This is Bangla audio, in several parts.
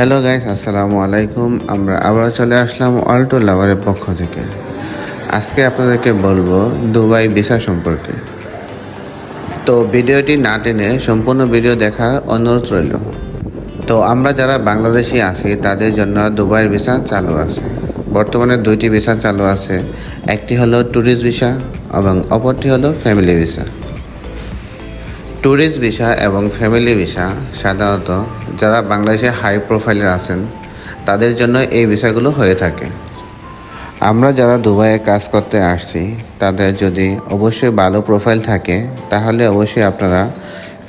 হ্যালো গাইস, আসসালামু আলাইকুম। আমরা আবার চলে আসলাম অল্টো লাভারের পক্ষ থেকে। আজকে আপনাদেরকে বলব দুবাই ভিসা সম্পর্কে। তো ভিডিওটি না টেনে সম্পূর্ণ ভিডিও দেখার অনুরোধ রইল। তো আমরা যারা বাংলাদেশি আছি, তাদের জন্য দুবাইয়ের ভিসা চালু আছে। বর্তমানে দুইটি ভিসা চালু আছে। একটি হলো ট্যুরিস্ট ভিসা এবং অপরটি হলো ফ্যামিলি ভিসা। ট্যুরিস্ট ভিসা এবং ফ্যামিলি ভিসা সাধারণত যারা বাংলাদেশে হাই প্রোফাইলের আছেন, তাদের জন্য এই ভিসাগুলো হয়ে থাকে। আমরা যারা দুবাইয়ে কাজ করতে আসছি, তাদের যদি অবশ্যই ভালো প্রোফাইল থাকে, তাহলে অবশ্যই আপনারা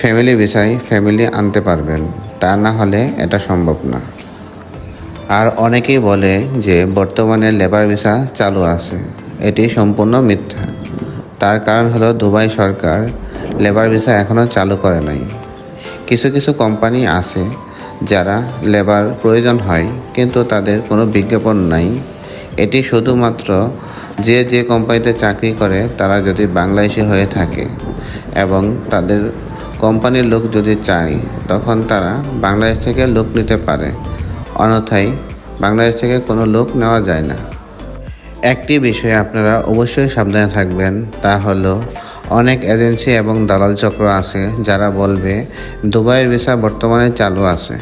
ফ্যামিলি ভিসায় ফ্যামিলি আনতে পারবেন। তা না হলে এটা সম্ভব না। আর অনেকেই বলে যে বর্তমানে লেবার ভিসা চালু আছে। এটি সম্পূর্ণ মিথ্যা। তার কারণ হলো দুবাই সরকার লেবার ভিসা এখনও চালু করে নাই। কিছু কিছু কোম্পানি আছে যারা লেবার প্রয়োজন হয়, কিন্তু তাদের কোনো বিজ্ঞাপন নাই। এটি শুধুমাত্র যে যে কোম্পানিতে চাকরি করে, তারা যদি বাংলাদেশি হয়ে থাকে এবং তাদের কোম্পানির লোক যদি চায়, তখন তারা বাংলাদেশ থেকে লোক নিতে পারে। অন্যথায় বাংলাদেশ থেকে কোনো লোক নেওয়া যায় না। একটি বিষয়ে আপনারা অবশ্যই সাবধানে থাকবেন, তা হলো অনেক এজেন্সি এবং দালাল চক্র আছে যারা বলবে, দুবাইয়ের ভিসা বর্তমানে চালু আছে।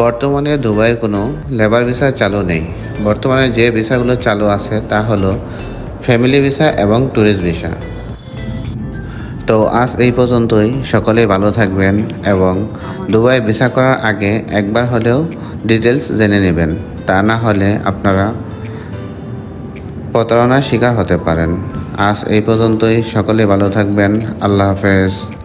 বর্তমানে দুবাইয়ের কোনো লেবার ভিসা চালু নেই। বর্তমানে যে ভিসাগুলো চালু আছে তা হলো ফ্যামিলি ভিসা এবং ট্যুরিস্ট ভিসা। তো আজ এই পর্যন্তই। সকলেই ভালো থাকবেন এবং দুবাই ভিসা করার আগে একবার হলেও ডিটেলস জেনে নেবেন। তা না হলে আপনারা প্রতারণার শিকার হতে পারেন। আজ এই পর্যন্তই। সকলে ভালো থাকবেন। আল্লাহ হাফেজ।